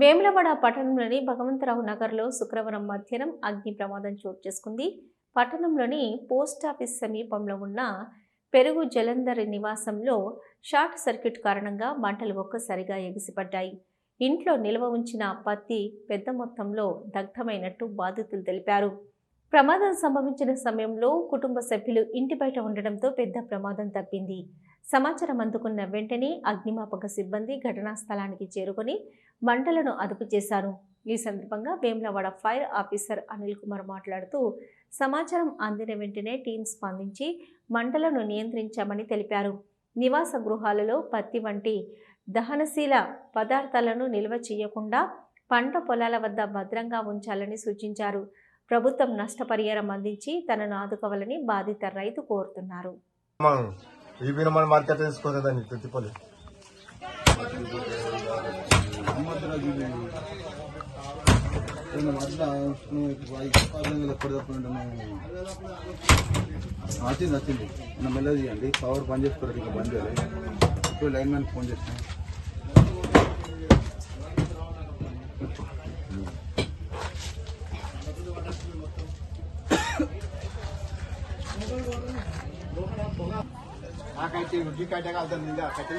వేములవాడ పట్టణంలోని భగవంతరావు నగర్లో శుక్రవారం మధ్యాహ్నం అగ్ని ప్రమాదం చోటు చేసుకుంది. పట్టణంలోని పోస్టాఫీస్ సమీపంలో ఉన్న పెరుగు జలంధర్ నివాసంలో షార్ట్ సర్క్యూట్ కారణంగా మంటలు ఒక్కసారిగా ఎగిసిపడ్డాయి. ఇంట్లో నిల్వ ఉంచిన పత్తి పెద్ద మొత్తంలో దగ్ధమైనట్టు బాధితులు తెలిపారు. ప్రమాదం సంభవించిన సమయంలో కుటుంబ సభ్యులు ఇంటి బయట ఉండడంతో పెద్ద ప్రమాదం తప్పింది. సమాచారం అందుకున్న వెంటనే అగ్నిమాపక సిబ్బంది ఘటనా స్థలానికి చేరుకొని మంటలను అదుపు చేశారు. ఈ సందర్భంగా వేములవాడ ఫైర్ ఆఫీసర్ అనిల్ కుమార్ మాట్లాడుతూ సమాచారం అందిన వెంటనే టీం స్పందించి మంటలను నియంత్రించామని తెలిపారు. నివాస గృహాలలో పత్తి వంటి దహనశీల పదార్థాలను నిల్వ చేయకుండా పంట పొలాల వద్ద భద్రంగా ఉంచాలని సూచించారు. ప్రభుత్వం నష్టపరిహారం అందించి తనను ఆదుకోవాలని బాధిత రైతు కోరుతున్నారు. వచ్చింది వచ్చింది మన మెల్లది చేయండి పవర్ పని చేసుకోలేదు ఇంకా బంద్ చేయాలి ఇప్పుడు లైన్ మ్యాన్ ఫోన్ చేస్తాను నాకైతే ఉడ్డి కట్టే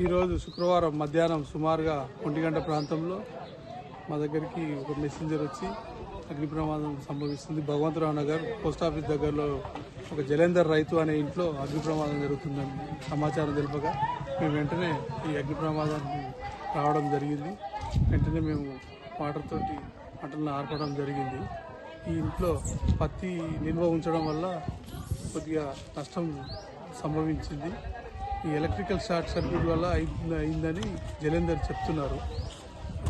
ఈరోజు శుక్రవారం మధ్యాహ్నం సుమారుగా ఒంటి గంట ప్రాంతంలో మా దగ్గరికి ఒక మెసెంజర్ వచ్చి అగ్ని ప్రమాదం సంభవిస్తుంది. భగవంతరావు నగర్ పోస్ట్ ఆఫీస్ దగ్గరలో ఒక జలేందర్ రైతు అనే ఇంట్లో అగ్ని ప్రమాదం జరుగుతుందని సమాచారం తెలుపగా మేము వెంటనే ఈ అగ్ని ప్రమాదానికి రావడం జరిగింది. వెంటనే మేము వాటర్తోటి పంటలను ఆర్పడం జరిగింది. ఈ ఇంట్లో పత్తి నిల్వ ఉంచడం వల్ల కొద్దిగా నష్టం సంభవించింది. ఈ ఎలక్ట్రికల్ షార్ట్ సర్క్యూట్ వల్ల అయింది- అయిందని జలేందర్ చెప్తున్నారు.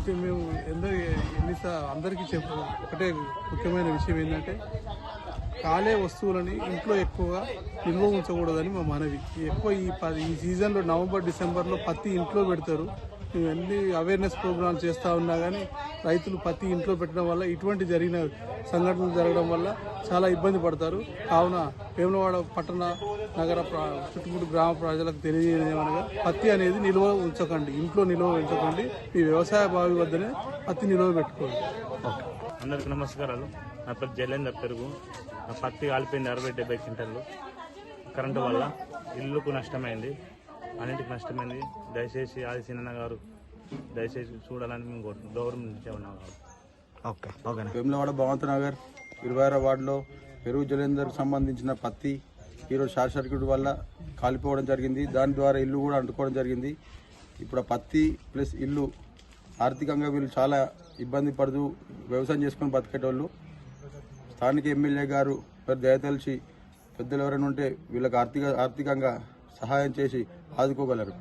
అయితే మేము ఎందరి ఎన్నిసా అందరికీ చెప్పు ఒకటే ముఖ్యమైన విషయం ఏంటంటే కాలే వస్తువులని ఇంట్లో ఎక్కువగా నిల్వ ఉంచకూడదని మా మనవి. ఎక్కువ ఈ పది ఈ సీజన్లో నవంబర్ డిసెంబర్లో పత్తి ఇంట్లో పెడతారు. ఇవన్నీ అవేర్నెస్ ప్రోగ్రామ్స్ చేస్తూ ఉన్నా కానీ రైతులు పత్తి ఇంట్లో పెట్టడం వల్ల ఇటువంటి జరిగిన సంఘటనలు జరగడం వల్ల చాలా ఇబ్బంది పడతారు. కావున వేములవాడ పట్టణ నగర ప్ర- చుట్టుముట్టు గ్రామ ప్రజలకు తెలియజేయమనగా పత్తి అనేది నిల్వ ఉంచకండి ఇంట్లో నిల్వ ఉంచకండి మీ వ్యవసాయ బావి వద్దనే పత్తి నిల్వ పెట్టుకోండి. అందరికి నమస్కారాలు. నా పేరు జైలేందర్ పెరుగు. నా పత్తి కాలిపోయింది అరవై డెబ్బై క్వింటర్లు కరెంటు వల్ల ఇల్లుకు నష్టమైంది అన్నింటికి నష్టమైంది. దయచేసి ఆది సిన్న గారు దయచేసి చూడాలని మేము కోరుతున్నాం. గవర్నమెంట్ నుంచి కావాలి ఓకే. ఓకే వేములవాడ భగవంత నగర్ ఇరవై ఆరో వార్డులో పెరుగు జలేందర్కు సంబంధించిన పత్తి ఈరోజు షార్ట్ సర్క్యూట్ వల్ల కాలిపోవడం జరిగింది. దాని ద్వారా ఇల్లు కూడా అంటుకోవడం జరిగింది. ఇప్పుడు పత్తి ప్లస్ ఇల్లు ఆర్థికంగా వీళ్ళు చాలా ఇబ్బంది పడుతూ వ్యవసాయం చేసుకొని బతికేటోళ్ళు. స్థానిక ఎమ్మెల్యే గారు పెద్ద దయతలిచి పెద్దలు ఎవరైనా ఉంటే వీళ్ళకి ఆర్థిక ఆర్థికంగా సహాయం చేసి ఆదుకోగలరు.